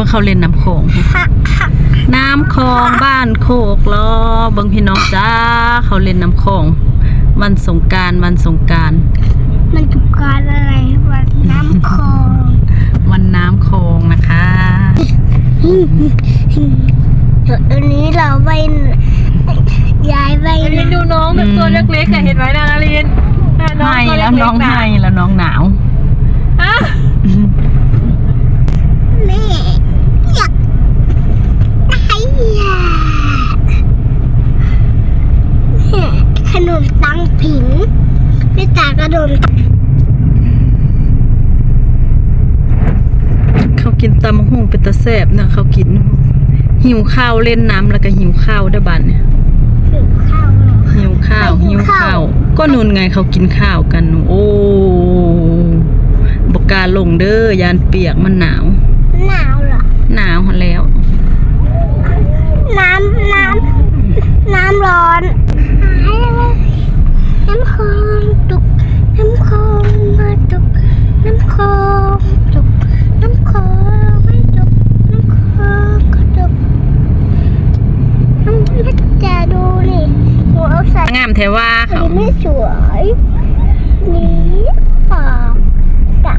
บิ่งเขาเล่นน้ำโขงฮะฮะน้ำคลองบ้านโคกล้อเบิ่งพี่น้องจ้าเขาเล่นน้ำโขงวันสงกรารวันสงกรารมันถูกการอะไรวันน้ำคลอง วันน้ำโขงนะคะเดี๋ยวอันนี้เราไปย้ายไปนารินดูน้องแบบตัวเล็กๆอะเห็นไหมนะนารินน่ะให้ตัวแล้วเกๆน้องให้แล้วน้องหนาวฮะ แม่อยากไอ้ยาขนมตังผิงพี่ตากระโดด เขา กินตำบักหุ่งเป็นตะแซ่บนะเขากิน หิวข้าวเล่นน้ำแล้วก็หิวข้าวได้อบัดเนี่ยถึงข้าวเหรอหิวข้าวหิหิววข้าวข้าว ก็นุนไงเขากินข้าวกัน โอ้บกล้าลงเด้อยานเปียกมันหนาว หนาวเหรอหนาวหั้นแล้ว น้ำน้ำน้ำร้อนหายเลยน้ำคลองตุก น้ำคลองมาตุก น้ำคลองตุก น้ำคลองไม่ตุก น้ำคลองก็ตุกน้ำเพชรจะดูนี่หนูเอาใส่ งามแทว่าเขานี่ไม่สวยนี่ปากกัด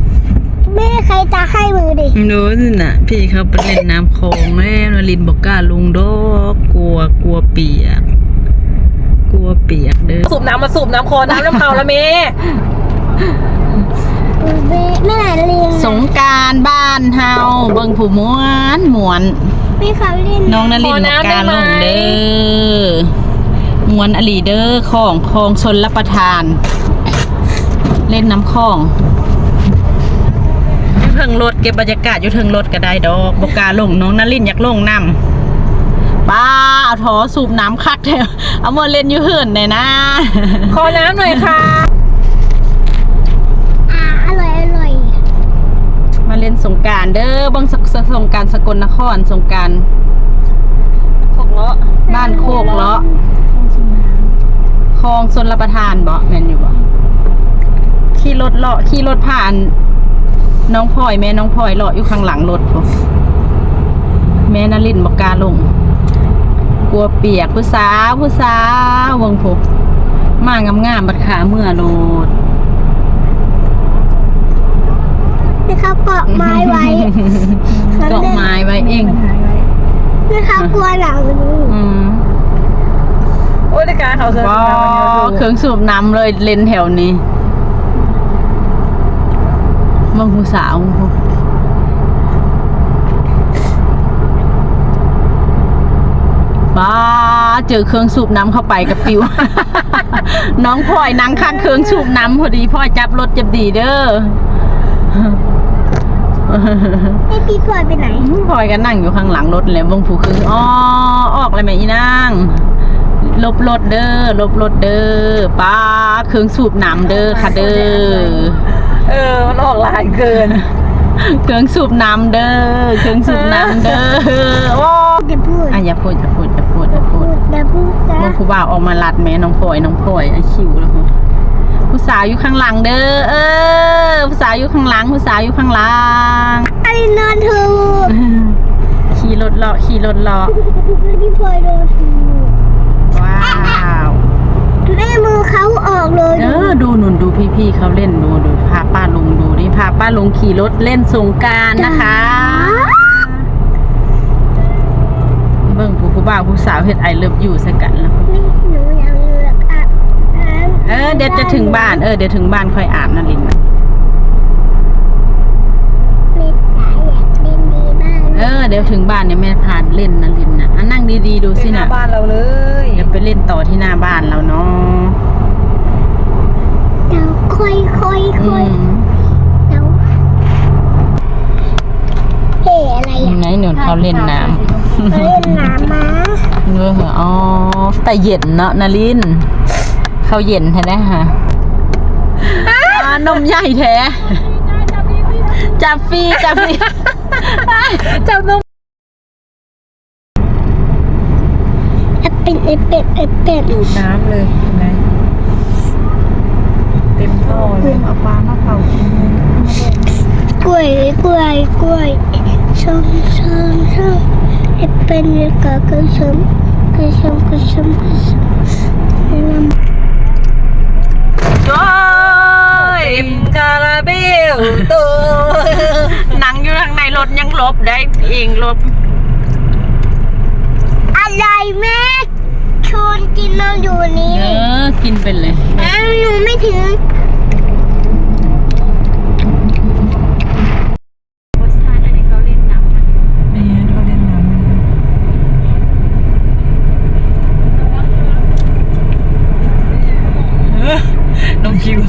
แม่ใครตาให้มือดิรู้สิน่ะพี่เขาไปเล่นน้ำคลองแล้วนลินบอกกล้าลุงดอกกลัวกลัวเปียก กลัวเปียกเด้อสูบน้ำมาสูบน้ำโคลนน้ำน้ำเผาละเมแม่ม่ไหนเรียนสงการบ้านเฮาเบิ่งผู้ม้วนหมวนพี่เขาเรียนน้องนลินบอกกล้าลงเด้อ มวนอลีเด้อของคลองชนรับประทาน เล่นน้ำคลองอยู่เทิงรถเก็บบรรยากาศอยู่เทิงรถก็ได้ดอกบกล้าลงน้องนลินอยากลงน้ำป้าเอาทอสูบน้ำคักแถวเอามาเล่นอยู่เหินเลยนะขอน้ำหน่อยค่ะอ่าอร่อยอร่อยมาเล่นสงกรารเด้อเบังสสสงกรารสกลนครสงกรารขกเลาะ บ้านโคกเลาะคลอง ชนรับประทานบ่แม่นอยู่บ่ขี่รถเลาะขี่รถผ่าน น้องพลอยแม่น้องพลอยเลาะอยู่ข้างหลังรถพุ่นแม่นลินบอกกล้าลง กลัวเปียกผู้สาวผู้สาวเวงพกมางามๆบัดขาเมื่อโลดพี่เขาเกาะไม้ไว้เกาะไม้ไว้เองพี่เขากลัวหนังอืม โอ้ยในการเขาเชิญว้าน้ำมันเยอะวสูเครื่องสูบน้ำเลยเลนแถวนี้มึงผู้สาวมึงผู้บ้าเจอเครื่องสูบน้ำเข้าไปกับปิว น้องพลอยนั่งข้างเครื่องสูบน้ำพอดีพ่อจับรถจับดีเด้อให้พี่พลอยไปไหนพลอยก็นั่งอยู่ข้างหลังรถเลยเบงผู้คืออ๋อออกเลยแม่อีนาง ลบรถเด้อลบรถเด้อป้าเครื่องสูบน้ำเด้อค่ะเด้อเออมันออกลายเกิน เครื่องสูบน้ำเด้อเครื่องสูบน้ำเด้อโอ้เดี๋ยวพูดอะอย่าพูดอย่าพูดอย่าพูดอย่าพูดเดี๋ยวพูดจ้ะมึงผู้บ่าวออกมาลัดแม่น้องพลอยน้องพลอยไอคิวแล้วพูดผู้สาวอยู่ข้างหลังเด้อเออผู้สาวอยู่ข้างหลังผู้สาวอยู่ข้างหลังอันนี้นอนถูกขี่รถเลาะขี่รถเลาะพี่พลอยโดนถูกว้าว แม่มือเขาออกเลยเออดูหนุนดูพี่ๆเขาเล่นดูดูพาป้าลุงดูนี่พาป้าลุงขี่รถเล่นสงกรารนะคะ เบิ่งผู้ผู้บ่าวผู้สาวเฮ็ดไอเลิฟอยู่ใส่กันแล้วนี่หนูยังเลือกอะเออเดี๋ยวจะถึงบ้านเออเดี๋ยวถึงบ้านค่อยอาบนะลินนะไม่ตายอยากเล่นดีบ้างเออเดี๋ยวถึงบ้านเนี่ยแม่พาเล่นนะลินนะอะนั่งดีๆดูสิหน้านะบ้านเราเลยเดี๋ยว ไปเล่นต่อที่หน้าบ้านเราเนาะเดี๋ยวค่อยค่อยอืค่อยมเดี๋ยวเฮ้อะไรอะไหนหนุนเขาเล่นน้ำเล่นน้ำมาเนื้อเหรออ๋อแต่เย็นเนาะนารินเขาเย็นแท้ได้ฮะอ่านมใหญ่แท้จับฟรีจับฟรีจับนม เอปเป็นเอปเป็ดเอปเป็ดดูดน้ำเลยเห็นไหมเต็มท่อเลยเอาปลามาเผากินกล้วยกล้วยกล้วยชมชมชมให้เป็นเรื่องกระชมกระชมกระชมกระชมให้ลำโอ้ยคาราเบลตัวหนังอยู่ทางในรถยังลบได้เองลบอะไรแม่ ชวนกินนมอยู่นี้เออ กินเป็นเลยอ้าวหนูไม่ถึงโพสต์ท่าอันนี้เขาเล่นหนังมันไม่งั้นเขาเล่นน้ำน้องคิว